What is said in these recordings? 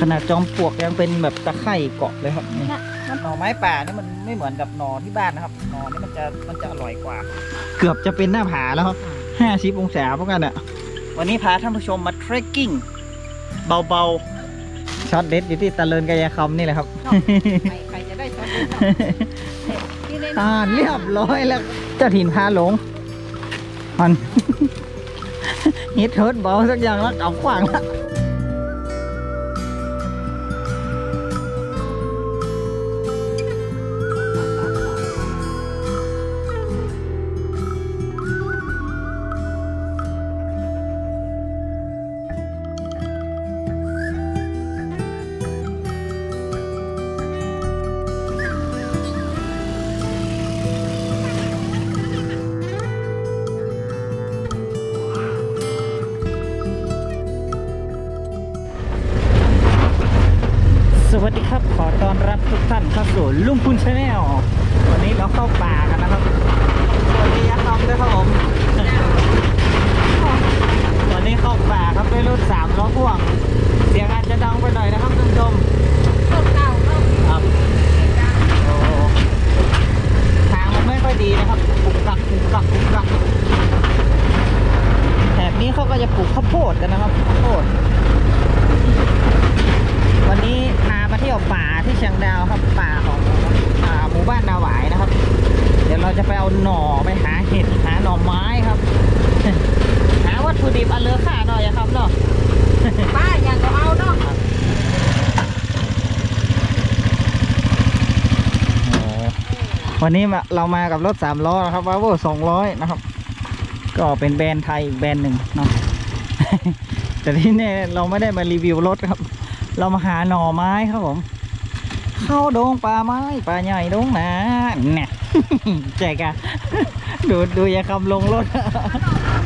ขนาดจอมปลวกยังเป็นแบบตะไคร่เกาะเลยครับนี่น่ะมัน หน่อไม้ป่านี่มันไม่เหมือนกับหน่อที่บ้านนะครับ หน่อนี่มันจะมันจะอร่อยกว่า เกือบจะเป็นหน้าผาแล้วครับห้าสิบองศาพวกกันอะวันนี้พาท่านผู้ชมมาเทรคกิ้งเบาๆช็อตเด็ดอยู่ที่ตะเลินกายคำนี่แหละครับ ใครใครจะได้ช็อตนี้ที่ได้อ่าเรียบร้อยแล้วเจ้าถิ่นพาหลงมัน ฮิตเทิร์ดเบาสักอย่างแล้วเอาขวางแล้ว ลุงพุนชาแนลวันนี้เราเข้าป่ากันนะครับสวัสดีครับด้วยครับผมวันนี้เข้าป่าครับด้วยรถสามล้อพ่วง เสียงอาจจะดังไปหน่อยนะครับท่านผู้ชม รถเก่ารถ ครับโอ้ทางมันไม่ค่อยดีนะครับปุกกักปุกกักปุกกักแถบนี้เขาก็จะปลูกข้าวโพดกันนะครับข้าวโพด วันนี้พามาเที่ยวป่าที่เชียงดาวครับป่าของอ่าหมู่บ้านนาหวายนะครับ เดี๋ยวเราจะไปเอาหน่อไปหาเห็ดหาหน่อไม้ครับ หาวัตถุดิบอันเลอค่าหน่อยอะครับเนาะ ป้าอย่างก็เอาเนาะ วันนี้มาเรามากับรถสามล้อนะครับวาโวสองร้อยนะครับ ก็เป็นแบรนด์ไทยอีกแบรนด์หนึ่งเนาะแต่ที่นี่เราไม่ได้มารีวิวรถครับ เรามาหาหน่อไม้ครับผม เข้าดงป่าไม้ป่าใหญ่ดงหนาเนี่ยแจกอะดูดูอย่าคำลงรถ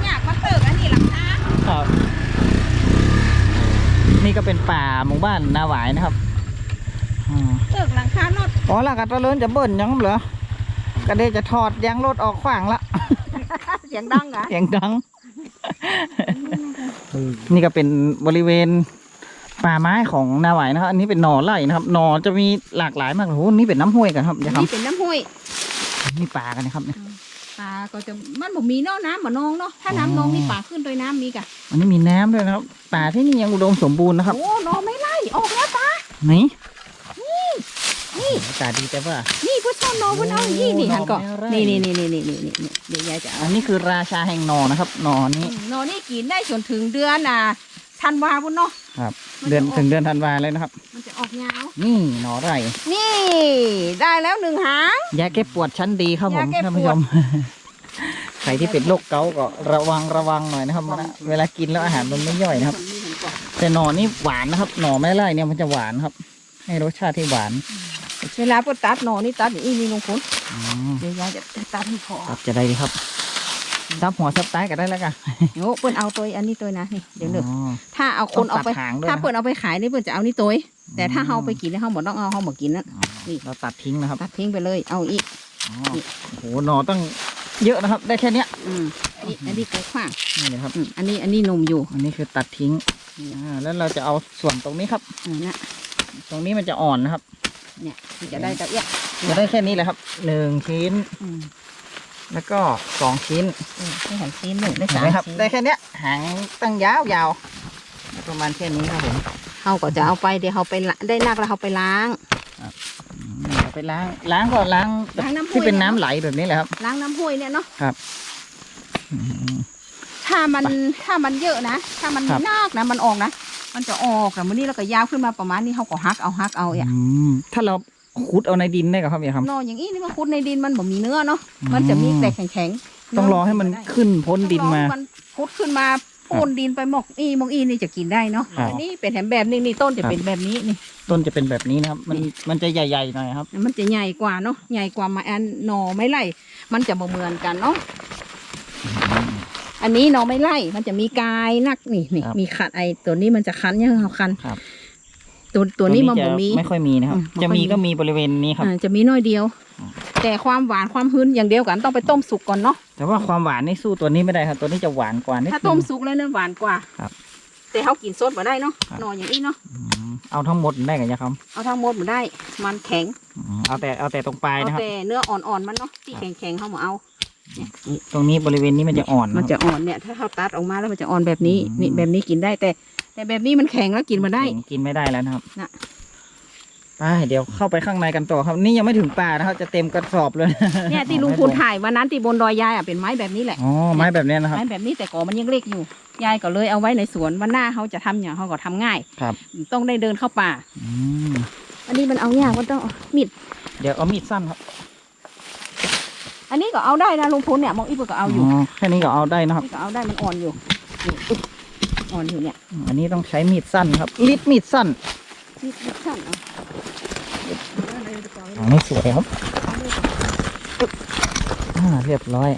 อยากมาเติกอันนี้หลังคาครับนี่ก็เป็นป่าหมู่บ้านนาหวายนะครับอ่าเติกหลังคารถอ๋อแล้วก็ตะเลินจะเบิ่นยังเหรอ ก็เดจะถอดยางรถออกขวางละ เสียงดังเหรอเสียงดัง นี่ก็เป็นบริเวณป่าไม้ของนาหวายนะครับ อันนี้เป็นหน่อไร่นะครับ หน่อจะมีหลากหลายมากโอ้โหนี่เป็นน้ำห้วยกันครับอย่าคนี่เป็นน้ำห้วยำนี่ป่ากันนะครับเนี่ย ปลาก็จะมันบ่มีเนาะน้ำบ่นองเนาะถ้าน้ำนองนี่ปลาขึ้นโดยน้ำมีกะอันนี้มีน้ำด้วยนะครับ ป่าที่นี่ยังอุดมสมบูรณ์นะครับ โอ้นองไม่ไล่ออกแล้วตาไหน นี่อากาศดีแต่ว่า นี่เพื่อซ่อนนองเพื่อเอาอย่างนี้นี่โอ้หันก่อนนอไม่ไล่นี่นี่นี่นี่นี่นี่นี่เดี๋ยวยายจะเอาอันนี้คือราชาแห่งหนอนะครับหนอนี้นอนนี่กินได้จนถึงเดือนอะธันวาพุ่นเนาะครับมันจะเดือนออกถึงเดือนธันวาเลยนะครับ มันจะออกยาว นี่หนอไร่นี่ ได้แล้วหนึ่งหางยาแก้ปวดชั้นดีครับผมยาแก้ปวดท่านผู้ชมใครที่เป็นโรคเกาต์ก็ระวังระวังหน่อยนะครับนะเวลากินแล้วอาหารมันไม่ย่อยนะครับนี่เห็นก่อนแต่หน่อนี่หวานนะครับ หน่อไม้ไร่เนี่ยมันจะหวานครับ ให้รสชาติที่หวาน เวลาพอตัดหนอนี่ตัดอย่างนี้นี่ลงพุนอืมเดี๋ยวยายจะตัดให้พอครับจะได้ดีครับซับหัวซับใต้ก็ได้แล้วกันโอ้เปิ้นเอาตัวอันนี้ตัวนะนี่เดี๋ยวหนึ่งอ๋อ ถ้าเอาคนต้องเอาไปตัดหางด้วยถ้านะเปิ้นเอาไปขายนี่เปิ้นจะเอานี่ตัวแต่ถ้าเฮาไปกินเนี่ยเฮาบ่ต้องเอาเฮาบ่กินนั่นอ๋อนี่ เราตัดทิ้งนะครับตัดทิ้งไปเลย เอาอีก อ๋อโอ้โหหน่อตั้งเยอะนะครับ ได้แค่เนี้ยอืมนี่อันนี้กูขว้างนี่เลยครับ อืมอันนี้อันนี้นมอยู่ อันนี้คือตัดทิ้งอ่าแล้วเราจะเอาส่วนตรงนี้ครับเออนะตรงนี้มันจะอ่อนนะครับ เนี่ยที่จะได้ตะเอียจะได้แค่นี้แหละครับหนึ่งชิ้น อืมแล้วก็สองชิ้นเออได้หันซีนหนึ่งได้เห็นสามไหมครับ ชิ้นได้แค่เนี้ยหางตั้งยาวยาวๆประมาณแค่นี้ครับผมเฮาก็จะเอาไปเดี๋ยวเฮาไปละได้นักแล้วเฮาไปล้าง อืมเอาไปล้างล้างก็ล้างแบบล้างน้ำห้วยที่เป็นน้ำไหลแบบนี้แหละครับ ล้างน้ำห้วยเนี่ยเนาะอืมถ้ามันถ้ามันเยอะนะ ถ้ามันครับ นากนะมันออกนะ มันจะออกแต่วันนี้เราก็ยาวขึ้นมาประมาณนี้เขาก็ฮักเอาฮักเอาอะอืมถ้าเราขุดเอาในดินได้ก็ครับเนี่ยครับ นอนอย่างนี้นี่มันคุดในดินมันบ่มีเนื้อเนาะอืมมันจะมีแต่แข็งๆต้องรอให้มันขึ้นพ้นดินมา ต้องรอให้มันคุดขึ้นมาพ่นดินไปหมอกอีหมอกอีนี่จะกินได้เนาะครับ อันนี้เป็นแถมแบบนี้นี่ต้นจะเป็นแบบนี้นี่ ต้นจะเป็นแบบนี้นะครับ มันนี่มันจะใหญ่ๆหน่อยครับ มันจะใหญ่กว่าเนาะใหญ่กว่ามาอันหน่อไม่ไล่มันจะบ่เหมือนกันเนาะ อันนี้หน่อไม่ไล่ มันจะมีกายนักนี่นี่ครับมีขัดไอตัวนี้มันจะคันยังเขาคันครับ ตัวตัวนี้มันจะบ่มี ไม่ค่อยมีนะครับ อืมไม่จะค่อยมีมี ก็มีบริเวณนี้ครับ อ่าจะมีน้อยเดียว อืม แต่ความหวานความหืนอย่างเดียวกันต้องไปต้มสุกก่อนเนาะแต่ว่าความหวานนี่สู้ตัวนี้ไม่ได้ครับ ตัวนี้จะหวานกว่านิดถ้านึต้มงสุกแล้วเนี่ยหวานกว่าครับแต่เขากินสดมาได้เนาะครับ หนออย่างนี้เนาะอืมเอาทั้งหมดได้กันยะครับเอาทั้งหมดมาได้ มันแข็ง อืมเอาแต่เอาแต่ตรงปลายเอานะครับ แต่เนื้ออ่อนๆมันเนาะที่ครับแข็งๆเขามาเอา ตรงนี้บริเวณนี้มันจะอ่อนมันคจะรับอ่อนเนี่ย ถ้าเขาตัดออกมาแล้วมันจะอ่อนแบบนี้อืมนี่แบบนี้กินได้แต่ แต่แบบนี้มันแข็งแล้วกินมาได้ กินไม่ได้แล้วนะครับน่ะไปเดี๋ยวเข้าไปข้างในกันต่อครับ นี่ยังไม่ถึงป่านะครับจะเต็มกระสอบเลยเนี่ยที่ลุงพูนถ่ายวันนั้นที่บนดอยยายอะเป็นไม้แบบนี้แหละอ๋อไม้แบบเนี้ยนะครับไม้แบบนี้แต่ก่อมันยังเล็กอยู่ยายก็เลยเอาไว้ในสวนวันหน้าเขาจะทำอย่างเขาก็ทำง่ายครับ ต้องได้เดินเข้าป่าอืมอันนี้มันเอายากมันต้องเอามีดเดี๋ยวเอามีดสั้นครับ อันนี้ก็เอาได้นะลุงพูนเนี่ยมองอีปุก็เอาอยู่แค่นี้ก็เอาได้นะครับนี่ก็เอาได้มันอ่อนอยู่นี่อุ๊ยอ่อนอยู่เนี่ยอันนี้ต้องใช้มีดสั้นครับลิดมีดสั้นนี่นี่สั้นเอาอันนี้สวยครับอ่าเรียบร้อย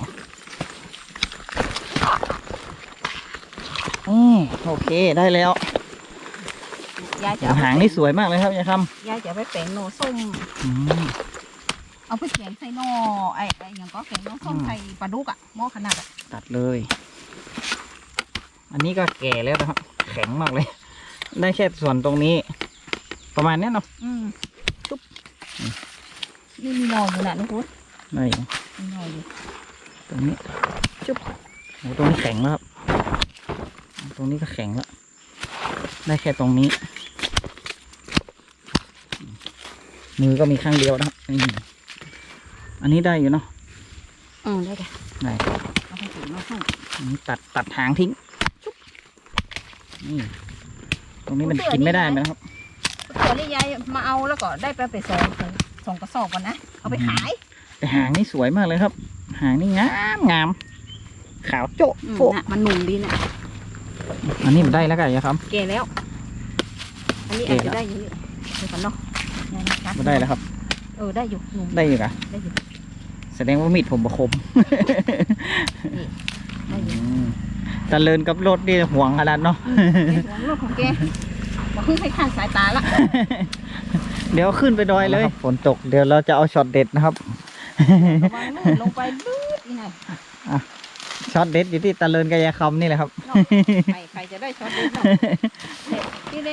อืมโอเคได้แล้วยายจะเอไปหางนี่สวยมากเลยครับยายคยายจะเอาไปแปลงโนส้มำอืม เอาไปแกงใส่หนอไอ้ไอ้อย่างก็แกงน้ำส้มอืมใส่ปลาดุกอะหม้อขนาดอะตัดเลย อันนี้ก็แก่แล้วนะครับ แข็งมากเลย ได้แค่ส่วนตรงนี้ ประมาณเนี้ยเนาะอืมตุ๊บนี่มีหนออยู่นะนุ๊กพุธได้มีหนออยู่ตรงนี้จุ๊บโอ้ตรงนี้แข็งแล้วครับ ตรงนี้ก็แข็งแล้ว ได้แค่ตรงนี้ มือก็มีข้างเดียวนะครับนี่ อันนี้ได้อยู่เนาะอืมได้แกได้เอาไปถึงน้ำส้มอันนี้ตัดตัดหางทิ้งจุ๊บนี่ตรงนี้มันกินไม่ได้ไหมนะครับตัวนี้ยายมาเอาแล้วก็ได้ไปไปสองสองกระสอบก่อนนะเอาไปขาย แต่หางนี่สวยมากเลยครับ หางนี่งามงามขาวโจ๊ะอืมโป๊ะน่ะมันหนุ่มดีน่ะอันนี้มันได้แล้วกันยะครับแก่แล้ว อันนี้แก่อาจแล้วจะได้อยู่นี่เดี๋ยวก่อนเนาะยายนับมันได้แล้วครับ เออได้อยู่หนุ่มได้อยู่กะได้อยู่ แสดงว่ามีดผมประคมได้อยู่อืมตะเลินกับรถนี่ห่วงขนาดเนาะเป็นห่วงลูกของแกบอกเพิ่งให้ข้างสายตาละ เดี๋ยวขึ้นไปดอยเลย ฝนตก เดี๋ยวเราจะเอาช็อตเด็ดนะครับระวังลื่นลงไปลื่นอีกหน่อยช็อตเด็ดอยู่ที่ตะเลินกายาคำนี่แหละครับเนาะใครใครจะได้ช็อตนี้เนาะ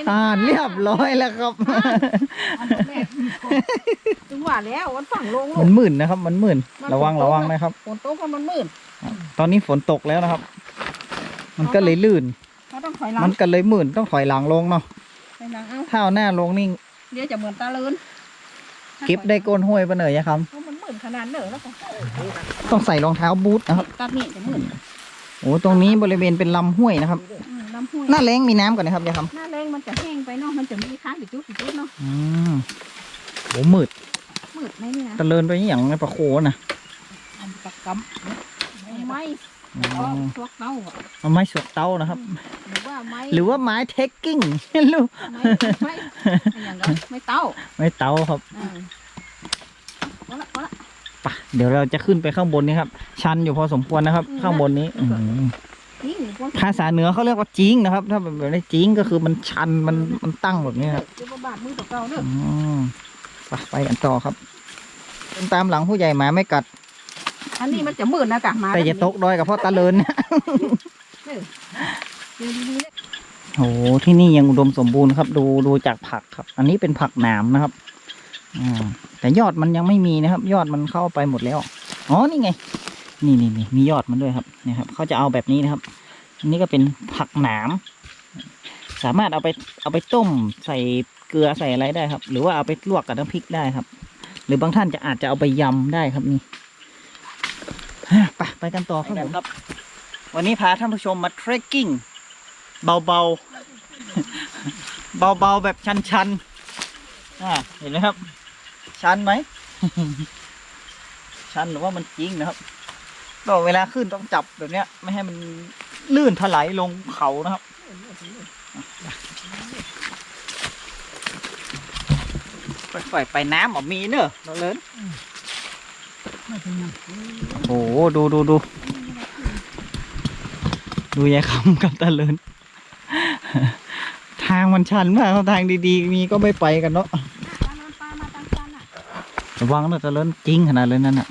เนี่ยที่ได้อ่าเรียบร้อยแล้วครับอันดับแรกถึงว่าแล้ววันฝั่งลงลูมันกหมื่นนะครับ มันหมื่นมันระวังฝนตกระวังอะนะครับ ฝนตกก็มันมืดตอนนี้ฝนตกแล้วนะครับ มันก็เลยลื่นเขาต้องถอยหลังมันก็เลยหมื่นต้องถอยหลังลงเนาะถอยหลังเอาถ้าเอาหน้าลงนี่เดี๋ยวจะเหมือนตาเลินเก็บได้ก้นห้วยปะเหนื่อยครับ เพราะมันมืดขนาดเหนอแล้วก็ต้องใส่รองเท้าบูทนะครับ ตัดนี่จะมืดโอ้ตรงนี้บริเวณเป็นลำห้วยนะครับ อืม ลำห้วยหน้าแรงมีน้ำก่อนนะครับยายคหน้าแรงมันจะแห้งไปเนาะมันจะมีค้างติดจุดติดจุดเนาะำอืมโหมืดมืดไหมนี่นะตะเลินไปอหย่างในประโคนะอันตะกำไม้อืแล้วก็มพวกเต้าอะเอาไม้สวกเต้านะครับ หรือว่าไม้หรือว่าไม้เทคกิ้งไม่รู้ไม้ไม้อย่างก็ไม่เต้าไม้เต้าครับ อืมเอาละเอาละไปะเดี๋ยวเราจะขึ้นไปข้างบนนี้ครับ ชันอยู่พอสมควรนะครับ อืม ข้างบนนี้อืมนี่พวก ภาษาเหนือเขาเรียกว่าจิงนะครับ ถ้าแบบนี้จิงก็คือมันชันมันมันตั้งแบบนี้ครับจะบาดมือตัวเก่าเด้ออืมไปไปกันต่อครับเดินตามหลังผู้ใหญ่หมาไม่กัด อันนี้มันจะมืดนะกะมาแต่อย่าตกดอยกับพ่อตาเลินเดี๋ยวดีๆเนี่ยโอ้โหที่นี่ยังอุดมสมบูรณ์ครับ ดูดูจากผักครับ อันนี้เป็นผักหนามนะครับอ่าแต่ยอดมันยังไม่มีนะครับ ยอดมันเข้าไปหมดแล้ว อ๋อนี่ไง นี่นี่นี่มียอดมันด้วยครับเนี่ยครับเขาจะเอาแบบนี้นะครับ อันนี้ก็เป็นผักหนาม สามารถเอาไปเอาไปต้มใส่เกลือใส่อะไรได้ครับ หรือว่าเอาไปลวกกับน้ำพริกได้ครับ หรือบางท่านจะอาจจะเอาไปยำได้ครับนี่ฮะไปไปกันต่อครับผมครับวันนี้พาท่านผู้ชมมาเทรคกิ้งเบาๆ เบาๆ แบบชันๆอ่าเห็นไหมครับ ชันไหม ชันหรือว่ามันจริงนะครับก็เวลาขึ้นต้องจับแบบเนี้ย ไม่ให้มัน ลื่นถลายลงเขานะครับค่อยๆไปน้ำอะมีเนอะเราเลินโอ้โหดูดูดูดูยายคำกับตาเลินทางมันชันมากครับทางดีๆ มีก็ไม่ไปกันเนาะปลาปลามาตังจันอะระวังนะตาเลินจริงขนาดเลยนั่นอะ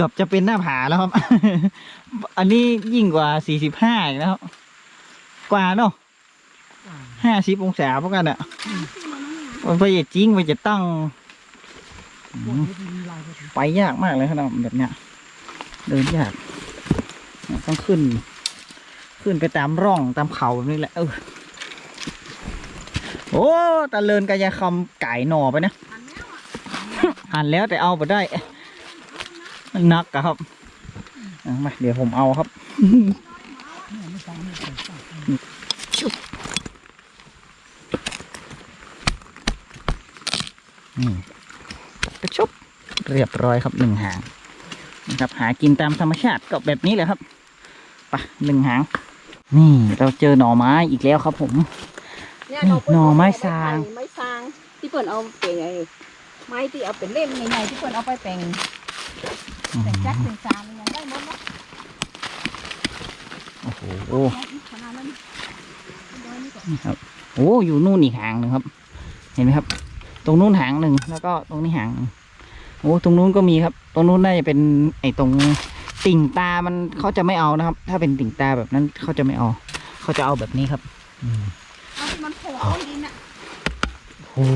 กือบกือบจะเป็นหน้าผาแล้วครับ อันนี้ยิ่งกว่าสี่สิบห้าอีกแล้วกว่าเนาะห้าสิบองศาพวกกันอะมันไปจริงมันจะตั้ง ไปยากมากเลยครับแบบเนี้ย เดินยาก ต้องขึ้น ขึ้นไปตามร่องตามเขาแบบนี้แหละ เออ โอ้ตะเลินกายคำไก่หน่อไปนะ หันแล้วแต่เอาไปได้ นหนักอะครับเอามาเดี๋ยวผมเอาครับชุบนี่กระชุบเรียบร้อยครับหนึ่งหางนะครับหากินตามธรรมชาติก็แบบนี้แหละครับไปหนึ่งหาง นี่เราเจอหน่อไม้อีกแล้วครับ ผมเนี่ยนี่เราเปิ้ลหน่อไม้เอปซางไม้ซางที่เปิ่นเอาเป็นไงไม้ที่เอาเป็นเล่มใหญ่ๆที่เปิ่นเอาไปแต่ง แต่งจักรแต่งจานอะไรได้หมดเนาะโอ้โหขนาดนั้นน้อยนี่ก่อนนี่ครับโอ้อยู่นู่นอีกหางหนึ่งครับ เห็นไหมครับ ตรงนู้นหางหนึ่งแล้วก็ตรงนี้หางหนึ่งโอ้ตรงนู้นก็มีครับ ตรงนู้นน่าจะเป็นไอ้ตรงติ่งตามันเขาจะไม่เอานะครับ ถ้าเป็นติ่งตาแบบนั้นเขาจะไม่เอา เขาจะเอาแบบนี้ครับ อืมเอาที่มันโผล่ต้นดินอะโอ้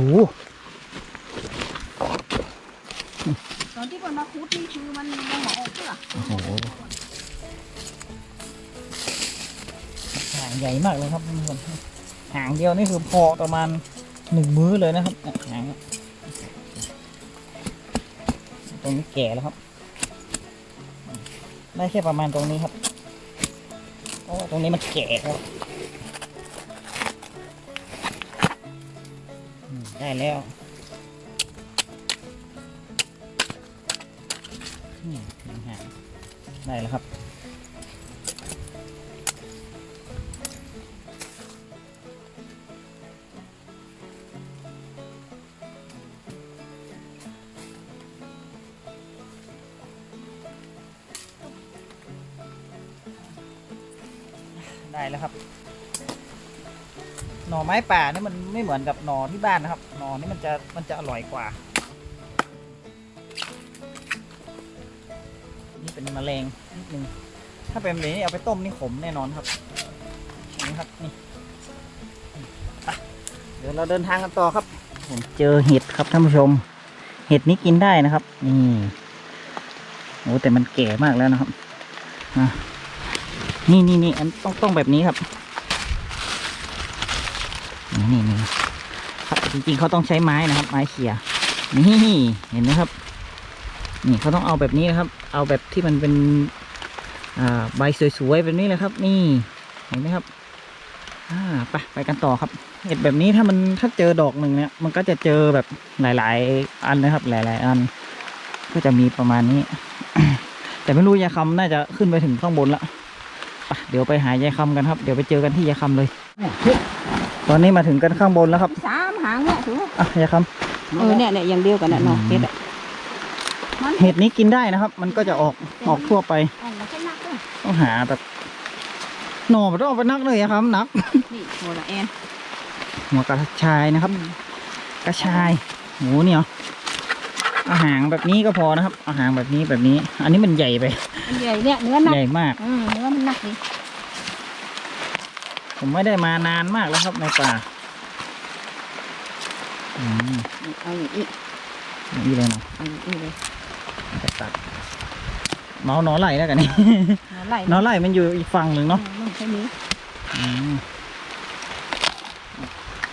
โหตอนมาคุดนี่คือมันยังหมออกเพื่อโอ้โหหางใหญ่มากเลยครับทุกคนหางเดียวนี่คือพอประมาณหนึ่งมื้อเลยนะครับหางตรงนี้แก่แล้วครับได้แค่ประมาณตรงนี้ครับเพราะว่าตรงนี้มันแก่แล้วได้แล้ว หนึ่หางได้แล้วครับ ได้แล้วครับ หน่อไม้ป่านี่มันไม่เหมือนกับหน่อที่บ้านนะครับ หน่อนี่มันจะมันจะอร่อยกว่า เป็นแมลงนิดนึงถ้าเป็นแบบนี้เอาไปต้มนี่ขมแน่นอนครับนี่ครับนี่เดี๋ยวเราเดินทางกันต่อครับ ผมเจอเห็ดครับท่านผู้ชม เห็ดนี้กินได้นะครับนี่โอ้แต่มันแก่มากแล้วนะครับอะนี่นี่นี่อันต้องต้องแบบนี้ครับนี่นี่นี่ครับจริงๆเขาต้องใช้ไม้นะครับ ไม้เขี่ยนี่เห็นไหมครับ นี่เขาต้องเอาแบบนี้นะครับ เอาแบบที่มันเป็นอ่าใบสวยๆแบบนี้เลยครับ นี่เห็นไหมครับอ่าไปไปกันต่อครับ เห็ดแบบนี้ถ้ามันถ้าเจอดอกหนึ่งเนี่ยมันก็จะเจอแบบหลาย ๆ อันนะครับ หลาย ๆ อัน ก็จะมีประมาณนี้ แต่ไม่รู้ยายคำน่าจะขึ้นไปถึงข้างบนละไปเดี๋ยวไปหายายคำกันครับ เดี๋ยวไปเจอกันที่ยายคำเลย ตอนนี้มาถึงกันข้างบนแล้วครับสามหางเนี่ยถือว่าอะยายคเออเนี่ยเนี่ยอย่างเดียวกันน่ะเนาะเห็ดอะมันำ เห็ดนี้กินได้นะครับ มันก็จะออกออกทั่วไปอ่อนแล้วก็นักด้วยต้องหาแบบหน่อมันต้องเอาไปนักเลยอะครับ นักนี่โหละแอนหัวกระชายนะครับ กระชายโหเนี่ยอาหารแบบนี้ก็พอนะครับ อาหารแบบนี้แบบนี้ อันนี้มันใหญ่ไปมันใหญ่เนี่ยเนื้อหนักใหญ่มากอืมเนื้อมันหนักดิผมไม่ได้มานานมากแล้วครับในป่าอืมเอาอย่างนี้นี่เลยเนาะเอาอย่างนี้เลย ตัดตัดเมาหนอไหลแล้วกันนี่เนื้อไหลหนอไหลมันอยู่อีกฝั่งหนึ่งเนาะมันแค่นี้อืม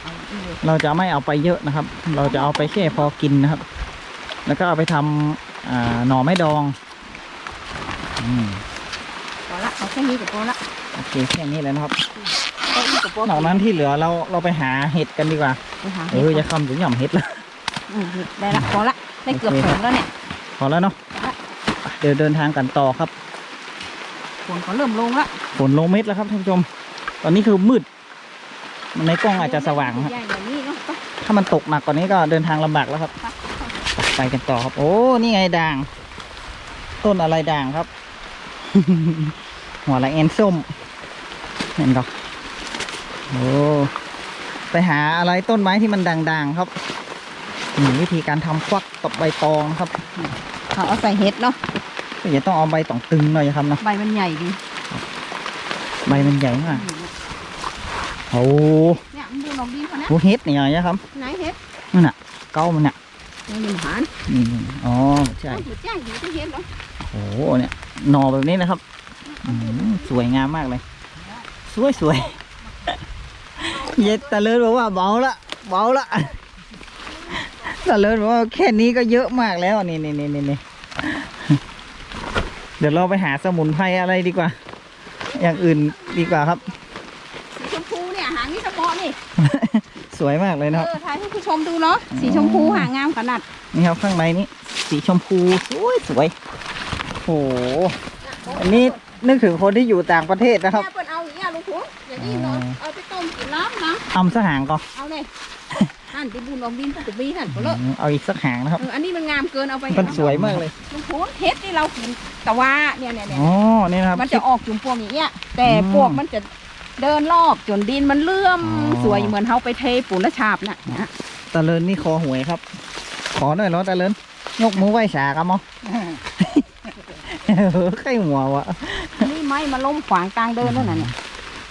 เอาอย่างนี้เลยเราจะไม่เอาไปเยอะนะครับ เราจะเอาไปแค่พอกินนะครับ แล้วก็เอาไปทำอ่าหน่อไม้ดองอืมพอละเอาแค่นี้ก็พอละโอเคแค่นี้เลยนะครับเอาอีกก็พอนอกนั้นที่เหลือเราเราไปหาเห็ดกันดีกว่าไปหาเอเห็ดอจะคำถึงหย่อมเห็ดแล้ว อืมได้ละพอละได้เกือบโอเคถึงแล้วเนี่ยพ อแล้วเนาะพอละไปเดี๋ยวเดินทางกันต่อครับฝนเขาเริ่มลงละฝนลงเม็ดแล้วครับท่านผู้ชม ตอนนี้คือมืดในกล้องอาจจะสว่างครับใหญ่แบบนี้เนาะไปถ้ามันตกหนักกว่านี้ก็เดินทางลำบากแล้วครับไปไปไปกันต่อครับ โอ้ นี่ไงด่าง ต้นอะไรด่างครับ หัวละเอ็นส้ม เห็นก็โอ้ไปหาอะไรต้นไม้ที่มันด่างๆครับนี่วิธีการทำควักกับใบตองครับ เอาเอาใส่เห็ดเนาะก็จะต้องเอาใบตองตึงหน่อยครับเนาะใบมันใหญ่ดีใบมันใหญ่มากโอ้เนี่ยมันดูนอกดีพอนะโหเฮ็ดเนี่ยนะครับไหนเฮ็ดนั่นน่ะเก้ามันน่ะนี่มันหานนี่อ๋อใช่ต้องถือแจ้งอยู่ที่เฮ็ดเหรอโอ้โหเนี่ยหน่อแบบนี้นะครับอืมสวยงามมากเลย สวยสวยเย็ดตะเลิศบอกว่าเบาละเบาละ ตะเลิศบอกว่าแค่นี้ก็เยอะมากแล้วนี่นี่นี่นี่นี่เดี๋ยวเราไปหาสมุนไพรอะไรดีกว่า อย่างอื่นดีกว่าครับสีชมพูเนี่ยหางนี่เฉพาะนี่ สวยมากเลยนะครับเออถ่ายให้ผู้ชมดูเนาะสีชมพูหางงามขนาดนี่ครับข้างในนี้สีชมพูสวยสวยโอ้โหอันนี้นึกถึงคนที่อยู่ต่างประเทศนะครับแม่เปิดเอาอย่างเงี้ยลุงพุงอย่างนี้เนาะเอาไปต้มกินน้ำนะอำสหางก็เอาเลย นั่นที่บุญออกดินปกตินั่นก็เลอะเอาอีกสักหางนะครับ เอออันนี้มันงามเกินเอาไปมันสวยมากเลยลุงพุงเฮ็ดที่เรากินแต่ว่าเนี่ยเนี่ยเนี่ยอ๋อนี่นะครับ มันจะออกจุ่มพวงอย่างเงี้ย แต่อืมพวกมันจะเดินรอบจนดินมันเลื่อมอ๋อสวยเหมือนเขาไปเทปูนและฉาบน่ะนะตะเลินนี่คอหวยครับ ขอหน่อยเนาะตะเลินยกมือไหว้สากันมั้งไข่หัววะนี่ไม้มาล้มขวางกลางเดินแล้วน่ะเนี่ย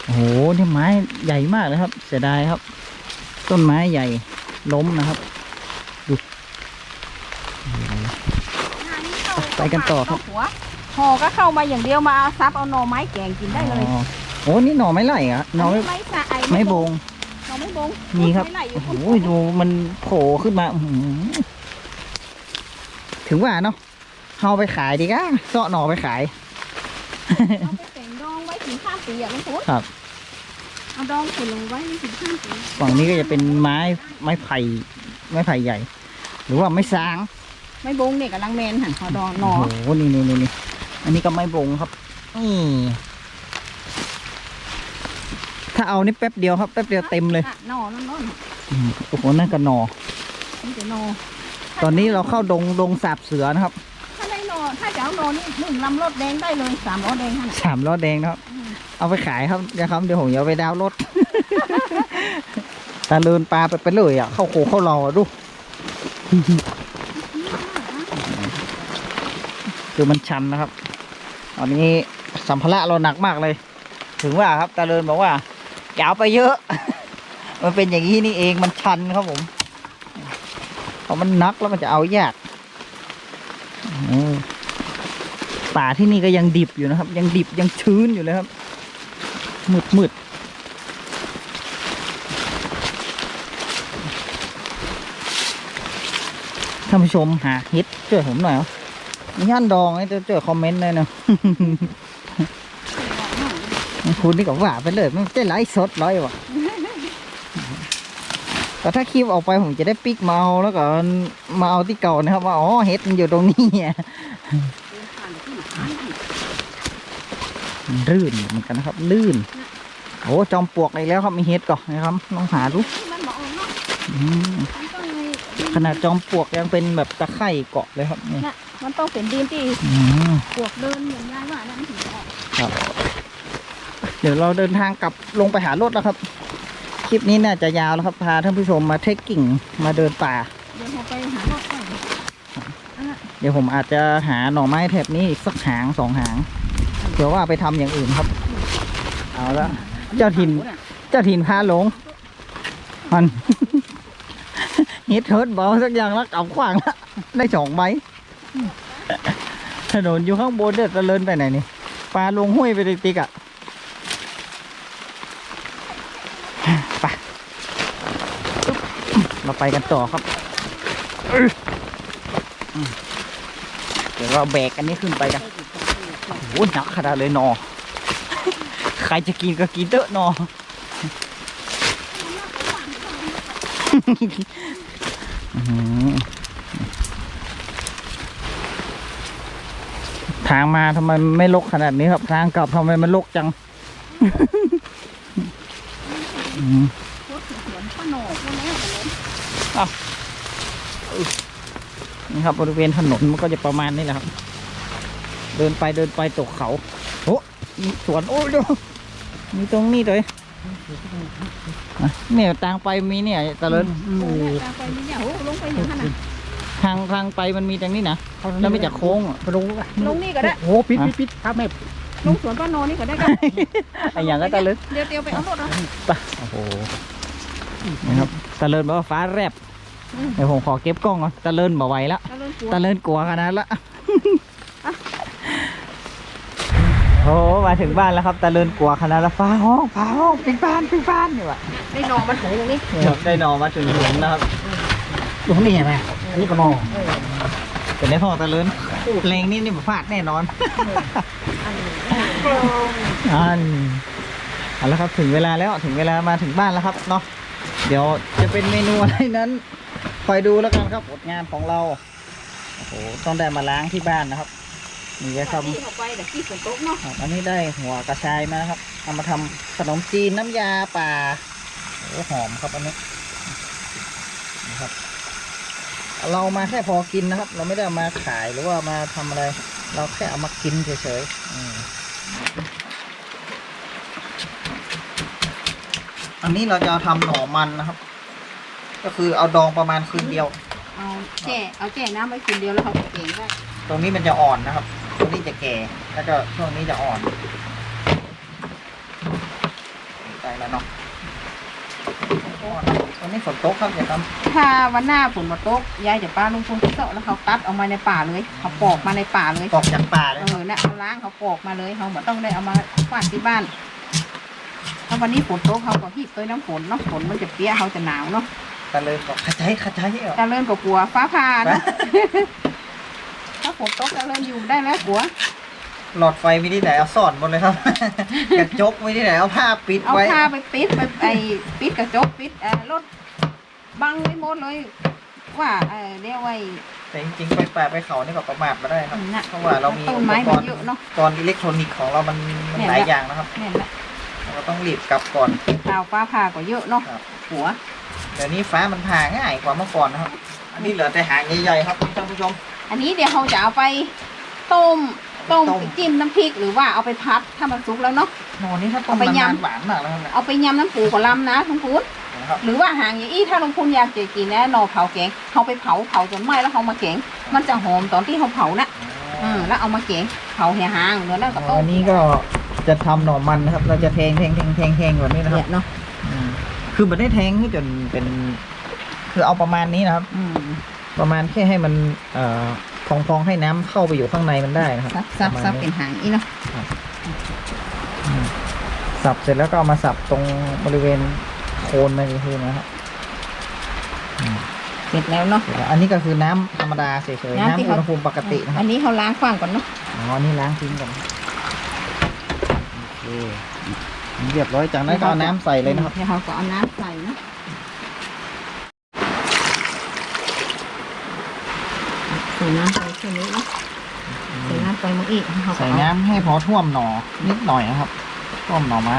โอ้โหนี่ไม้ใหญ่มากเลยครับ เสียดายครับ ต้นไม้ใหญ่ล้มนะครับไปกันต่อครับหัวห่อก็เข้ามาอย่างเดียวมาเอาซับเอาหน่อไม้แกงกินได้เลยอ๋อโอ้นี่หน่อไม้ไหลอะหน่อไม้ไม้สะไอไม้โบงหน่อไม้บงมีครับไม้ไหลอยู่โอ้โหคุณดูมันโผล่ขึ้นมาอื้อหือถึงว่าเนาะเอาไปขายดีก้าเสาะหน่อไปขายเอาไปแต่งดองไว้ถึงข้ามปีอะลุงพุธครับ เอาดองขุ่นลงไว้ถึงข้ามปีฝั่งนี้ก็จะเป็นไม้ไม้ไผ่ไม้ไผ่ใหญ่ หรือว่าไม้สางไม้บงเนี่ยกำลังแมนหันเขาดองหน่อโอ้โหนี่นี่นี่นี่อันนี้ก็ไม้บงครับนี่ถ้าเอานี่แป๊บเดียวครับแป๊บเดียวเต็มเลยอะหน่อนั่นนั่นอืมโอ้โหนั่นก็หนอ นี่จะหน่อตอนนี้เราเข้าดงดงสาบเสือนะครับถ้าได้หน่อถ้าจะเอาหน่อนี่หนึ่งลำรถแดงได้เลยสามล้อแดงหันสามล้อแดงนะครับ เอาไปขายครับเดี๋ยวครับเดี๋ยวผมจะเอาไปดาวรถ ตาเลินปลาไปไปเลยอะ เข้าโคเข้ารออะดู คือมันชันนะครับ ตอนนี้สัมภาระเราหนักมากเลย ถึงว่าครับตาเลินบอกว่าอย่าเอาไปเยอะ มันเป็นอย่างนี้นี่เองมันชันครับผมเพราะมันหนักแล้วมันจะเอายากอืมป่าที่นี่ก็ยังดิบอยู่นะครับ ยังดิบยังชื้นอยู่เลยครับ มืดมืดท่านผู้ชมหาเฮ็ดช่วยผมหน่อยเหรอย่านดองให้ช่วยคอมเมนต์หน่อยเนาะคุณนี่ก็ว่าไปเลยม่ได้ไลฟ์สดร้อยวะแต่ถ้าคลิปออกไปผมจะได้ปิกมาเอาแล้วก็มาเอาที่เก่านะครับว่าอ๋อเฮ็ดมันอยู่ตรงนี้ อะลื่นเหมือนกันนะครับ ลื่น โอ้จอมปลวกอีกแล้วครับมีเฮ็ดก่อนนะครับลองหาดูที่มันบอกเอาเนาะอืมมันต้องขนาดจอมปลวกยังเป็นแบบตะไคร่เกาะเลยครับนี่น่ะมันต้องเป็นดินที่อืมปวกเดินเหมือนยายว่านั่นถึงจะออกครับเดี๋ยวเราเดินทางกลับลงไปหารถแล้วครับ คลิปนี้น่าจะยาวแล้วครับ พาท่านผู้ชมมาเทคกิ่งมาเดินป่า เดี๋ยวเราไปหารถก่อนอะเดี๋ยวผมอาจจะหาหน่อไม้แถบนี้อีกสักหางสองหางเผื่อว่าไปทำอย่างอื่นครับ เอาละเจ้าถิ่นเจ้าถิ่นพาหลงมันฮ็ดเทิร์ดเบาสักอย่างแล้วกลับขวางแล้วได้สองใบถนนอยู่ข้างบนเด็ดจะเลินไปไหนนี่ปลาลงห้วยไปติ๊กอะไปเราไปกันต่อครับเดี๋ยวเราแบกอันนี้ขึ้นไปกัน โอ้หนักขนาดเลยนอ ใครจะกินก็กินเตอะนอ ทางมาทำไมไม่ลกขนาดนี้ครับ ทางกลับทำไมมันลกจังนี่ครับบริเวณถนนมันก็จะประมาณนี้แหละครับ เดินไปเดินไปตกเขาโอ้มีสวนโอ้ยดูมีตรงนี้ด้วยอะเนี่ยทางไปมีเนี่ยตะเลินโอ้ยตามไปนี่เนี่ยโอ้ลงไปอย่างนั้นน่ะทางทางไปมันมีตรงนี้นะแล้วไม่จากโค้งอะกระดูกลงนี่ก็ได้โอ้ปิดปิดปิดครับแม่ลงสวนป้าโนนี่ก็ได้กันไอ้อย่างก็ตะเลินเดี๋ยวเดี๋ยวไปเอารถเอาไปโอ้โหนะครับตะเลินบอกว่าฟ้าแรบอืมเดี๋ยวผมขอเก็บกล้องก่อนตะเลินบ่ไหวละแล้วเริ่มกลัวตะเลินกลัวขนาดละโอ้มาถึงบ้านแล้วครับตะเลินกลัวขนาดละฟ้าห้องฟ้าห้องปิดบ้านปิดบ้านนี่วะได้นอนมันหูตรงนี้ได้นอนมาถึงถึงนะครับอยู่ข้างนี้ไหมอันนี้ก็มองเป็นได้พ่อตะเลินแรงนี่นี่มาฟาดแน่นอนอันเอาละครับถึงเวลาแล้วถึงเวลามาถึงบ้านแล้วครับเนาะเดี๋ยวจะเป็นเมนูอะไรนั้นคอยดูแล้วกันครับผลงานของเราโอ้โหต้องได้มาล้างที่บ้านนะครับ นี่จะทที่เขาไปแต่ที่ฝนตกเนาะำครับอันนี้ได้หัวกระชายมานะครับเอามาทำขนมจีนน้ำยาป่าโอ้หอมครับอันนี้นะครับ เรามาแค่พอกินนะครับ เราไม่ได้เอามาขายหรือว่ามาทำอะไร เราแค่เอามากินเฉยๆอืมอันนี้เราจะเอาทำหน่อมันนะครับ ก็คือเอาดองประมาณคืนเดียว เอาแจ่เอาแจ่น้ำไว้คืนเดียวแล้วเขาก็เก่งได้ ตรงนี้มันจะอ่อนนะครับ ตรงนี้จะแก่ แล้วก็ช่วงนี้จะอ่อนไปแล้วเนาะอ่อนตรงนี้ฝนตกครับอย่าทถ้าวันหน้าฝนมาตกยายจะป้าลุงพลที่เสาะแล้วเขาตัดออกมาในป่าเลย เขาปอกมาในป่าเลยำปอกจากป่าเลยเออเนี่ยเอาล้างเขาปอกมาเลยเขาไม่ต้องได้เอามาฟาดที่บ้านถ้าวันนี้ฝนตกเขาก็ฮีบตัวน้ำฝนเนาะฝนมันจะเปียกเขาจะหนาวเนาะแต่เลยบอกขจายขจายเหรอจะเริ่มก็กลัวฟ้าผ่าเนาะถ้า ฝนตกจะเริ่มอยู่ได้แล้วกลัว หลอดไฟมีที่ไหนเอาซ่อนหมดเลยครับ กระจกมีที่ไหนเอาผ้าปิดเอาไว้ผ้าไปปิดไปไอ้ปิดกระจกปิดเอ่อรถบังไว้หมดเลย ว่าเออเรียกไว้แต่จริงๆไปป่าไปเขานี่ก็ประมาทมาได้ครับ น่ะเพราะว่าเรามีต้อุนปไม้กมันรณ์เยอะเนาะตอนอิเล็กทรอนิกส์ของเรามันมันเนี่ย หลายอย่างนะครับนี่นแหละเราต้องรีบกลับก่อน ข่าวฟ้าผ่าก็เยอะเนาะครับ หัวเดี๋ยวนี้ฟ้ามันผ่าง่ายกว่าเมื่อก่อนนะครับ อันนี้เหลือแต่หางใหญ่ๆครับท่านผู้ชม อันนี้เดี๋ยวเขาจะเอาไปต้มต้มต้ม จิ้มน้ำพริกหรือว่าเอาไปพัดถ้ามันสุกแล้วเนาะ โหนี่ถ้าต้มเอาไปนานยำๆหวานมากแล้วครับเนี่ยเอาไปยำน้ำปูกับลำนะลุงพูนนะครับหรือว่าหางอย่างอี้ถ้าลุงพูนอยากจะกินนะหน่อเผาแกงเขาไปเผาเผาจนไหม้แล้วเขามาแกงมันจะหอมตอนที่เขาเผานะอืมแล้วเอามาแกงเผาแห่หางเหมือนนั่นก็ต้มอันนี้ก็จะทำหน่อมันนะครับ เราจะแทงแทงแทงแทงแทงแบบนี้นะคเนี่รับยเนาะอืมคือมันได้แทงให้จนเป็น คือเอาประมาณนี้นะครับ อืม ประมาณแค่ให้มันเอ่อพองๆให้น้ำเข้าไปอยู่ข้างในมันได้นะครับซับซับประมาณซับนี้ เป็นหางอีเนาะอืมสับเสร็จแล้วก็เอามาสับตรงบริเวณโคนมันคือนะครับเสร็จแล้วเนาะเสร็จแล้วอันนี้ก็คือน้ำธรรมดาเฉยๆน้ำที่น้ำอุเขา ณหภูมิปกตินะคอัรับนนี้เขาล้างขว้างก่อนเนาะอ๋ออันนี่ล้างทิ้งก่อนโอเคเรียบร้อยจากนั้นก็เอาน้ำใส่เลยนะครับ เดี๋ยวเขาก็เอาน้ำใส่เนาะใส่ น้ำไปแค่นี้เนาะใส่น้ำไปมาอีกเขาก็ใส่เอาน้ำให้พอท่วมหน่อนิดหน่อยนะครับท่วมหน่อไม้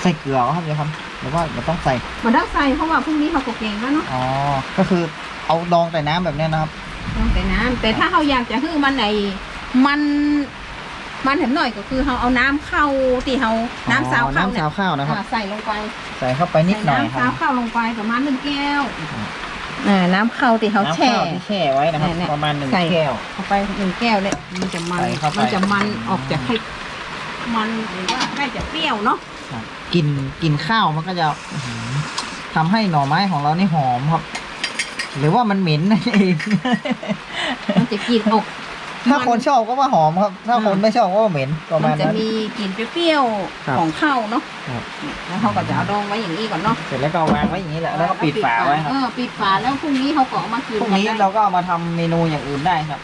ใส่เกลือเหรอครับเดี๋ยวครับหรือว่าเราต้องใส่มันต้องใส่เพราะว่าพรุ่งนี้เขาก็เก่งแล้วเนาะอ๋อ ก็คือเอาดองแต่น้ำแบบเนี้ยนะครับ ต้องใส่น้ำแต่ถ้าเขาอยากจะให้มันในมัน มันเห็นหน่อยก็คือเขาเอาน้ำเข้าที่เขาน้ำซาวอ๋อเข้าน้ำเนี่ซาวยข้าวนะครับ อ่าใส่ลงไปใส่เข้าไปนิดหน่อยใส่คน้ำรัซาบวเข้าลงไปประมาณหนึ่งแก้วอ่าน้ำเข้าที่เขาน้ำแช่ ข้าวที่แช่ไว้นะครับ เนี่ยประมาณหนึ่งใส่ แก้ว เข้าไปหนึ่งแก้วเลยมันจะมัน ใส่เข้าไป มันจะมันออกจากให้มันหรือว่าไม่จะเปรี้ยวเนาะครับกลิ่นกลิ่นข้าวมันก็จะอื้อหือทำให้หน่อไม้ของเรานี่หอมครับ หรือว่ามันเหม็นนั่นเอง มันจะกลิ่นออก ถ้าคนชอบก็ว่าหอมครับ ถ้าคนไม่ชอบก็ว่าเหม็นประมัมาณนจะนั้น มีกลิ่นเปรี้ยวครับๆของข้าวเนาะครับ แล้วเขาก็จะเอาดองไว้อย่างนี้ก่อนเนาะเสร็จแล้วก็วางไว้อย่างนี้แหละแล้วก็ปิดฝาไว้ครับเออปิดฝาแล้วพรุ่งนี้เขาก็เอามาคืนพรุ่งนี้กัได้เราก็เอามาทำเมนูอย่างอื่นได้ครับ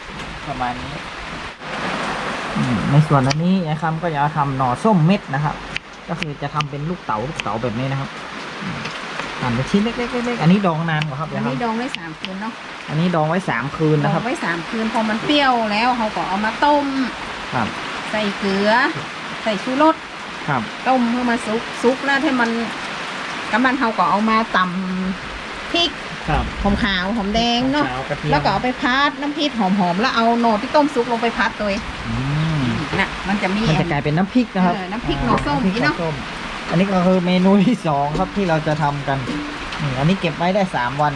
ประมาณนี้อืมในส่วนอันนี้นะครับก็จะเอาทำหน่อส้มเม็ดนะครับ ก็คือจะทำเป็นลูกเต๋าลูกเต๋าแบบนี้นะครับอืม หั่นเป็นชิ้นเล็กๆเล็กๆอันนี้ดองนานกว่าครับอัเดี๋ยนวครันี้บดองไว้สามคืนเนาะอันนี้ดองไว้สามคืนดนะอครับงไว้สามคืนพอมันเปรี้ยวแล้วเขาก็เอามาต้ม ครับ ใส่เกลือ ใส่ชูรสครับ ต้มเพื่อมาซุกซุกแล้วให้มันกำมันเขาก็เอามาตำพริกครับหอมขาวหอมแดงเนาะขาวกระเทียมแล้วก็เอาไปพัดน้ำพริกหอมๆแล้วเอาหน่อที่ต้มซุกลงไปพัดตัวเองอืมน่ะมันจะมีมันจะกลายเป็นน้ำพริกนะครับเออน้ำพริกหน่อส้มำพริกนี่หน่อเนาะส้ม อันนี้ก็คือเมนูที่สองครับที่เราจะทำกันนี่อันนี้เก็บไว้ได้สามวัน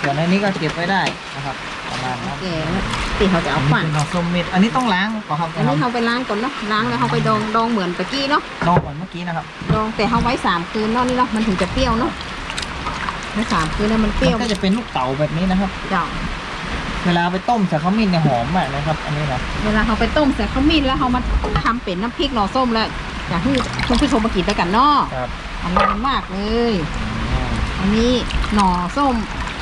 ส่วนอันนี้ก็เก็บไว้ได้นะครับประมาณนั้นแกงนะที่เขาจะเอาอันปั่นนี้เป็นดอกส้มเม็ดอันนี้ต้องล้างก่อนครับอันนี้เขาไปล้างก่อนเนาะล้างแล้วเขาไปดองดองเหมือนตะกี้เนาะนอกก่อนเมื่อกี้นะครับดองแต่เขาไว้สามคืนเนาะนี่เนาะมันถึงจะเปรี้ยวเนาะไว้สามคืนแล้วมันเปรี้ยวมันก็จะเป็นลูกเต๋าแบบนี้นะครับเจ้าเวลาไปต้มใส่ข้าวมิ้นเนี่ยหอมมากเลยครับ อันนี้นะเวลาเขาไปต้มใส่ข้าวมิ้นแล้วเขามาทำเป็นน้ำพริกหน่อส้มแล้ว อยากให้คุณผู้ชมมากินไปกันเนาะครับอร่อยมากเลย อันนี้หน่อส้ม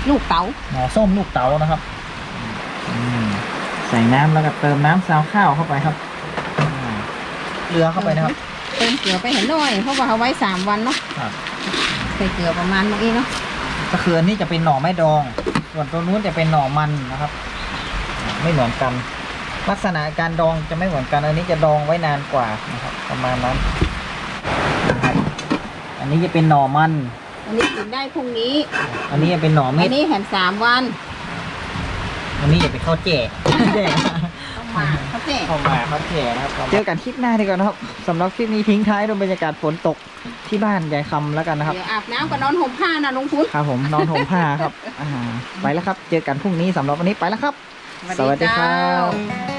ลูกเต๋าหน่อส้มลูกเต๋านะครับอืมใส่น้ำแล้วก็เติมน้ำซาวข้าวเข้าไปครับอืมเกลือเข้าไปนะครับ เติมเกลือไปเห็นหน่อยเพราะว่าเขาไว้สามวันเนาะครับใส่เกลือประมาณนี้เนาะก็คืออันนี้จะเป็นหน่อไม้ดอง ส่วนตัวนู้นจะเป็นหน่อมันนะครับ ไม่เหมือนกัน ลักษณะการดองจะไม่เหมือนกันอันนี้จะดองไว้นานกว่านะครับ ประมาณนั้นนะครับอันนี้จะเป็นหน่อมัน อันนี้กินได้พรุ่งนี้ อันนี้จะเป็นหน่ออัเม็ดนนี้แหมสามวันอันนี้จะเป็นข้าวแจกแจกต้องมาเขาเจ๊เข้ามาข้าวแจกนะครับเจอกันคลิปหน้าดีกว่านะครับสำหรับคลิปนี้ทิ้งท้ายด้วยบรรยากาศฝนตกที่บ้านยายคำแล้วกันนะครับ เดี๋ยวอาบน้ำกับนอนห่มผ้านะลุงพุนครับผมนอนห่มผ้าครับอ่าไปแล้วครับ เจอกันพรุ่งนี้สำหรับวันนี้ไปแล้วครับ สวัสดีครับเจ้า